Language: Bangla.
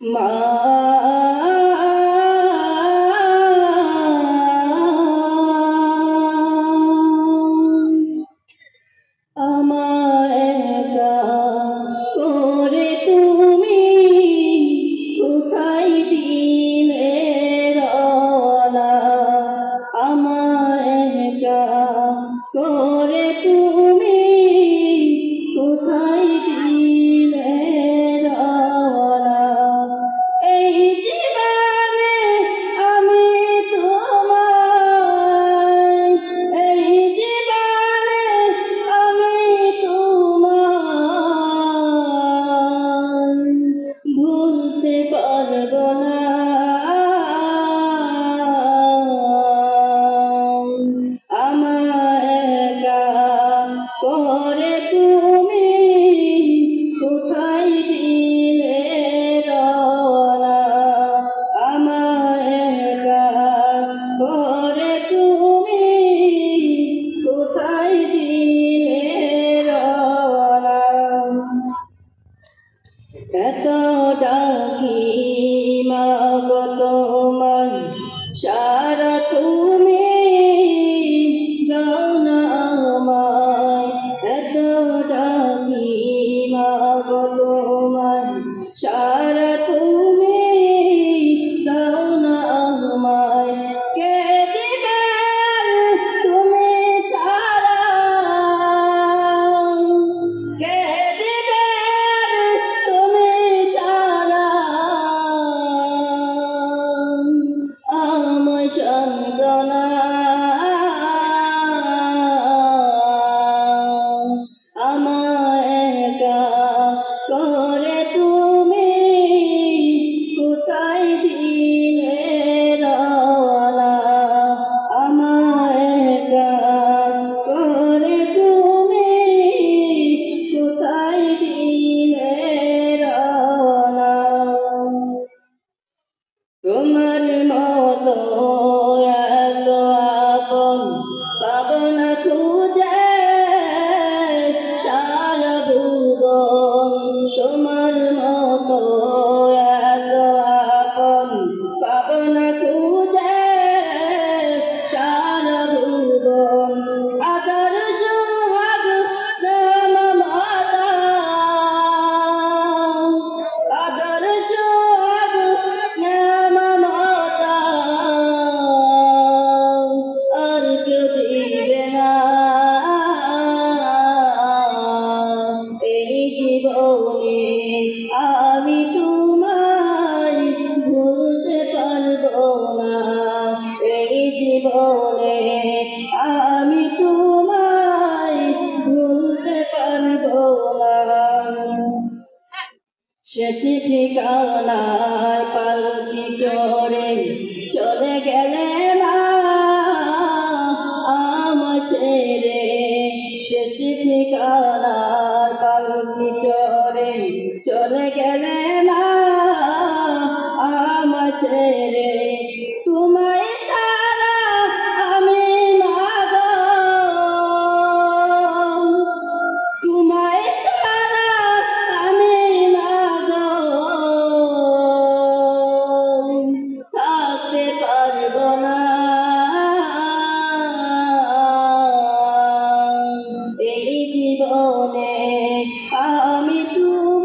mà এত ডাকি মা কত শেষ ঠিকানায় পালকি চড়ে চলে গেলে মা আম ছেড়ে শেষ ঠিকানায় না এই জীবনে আমি তুই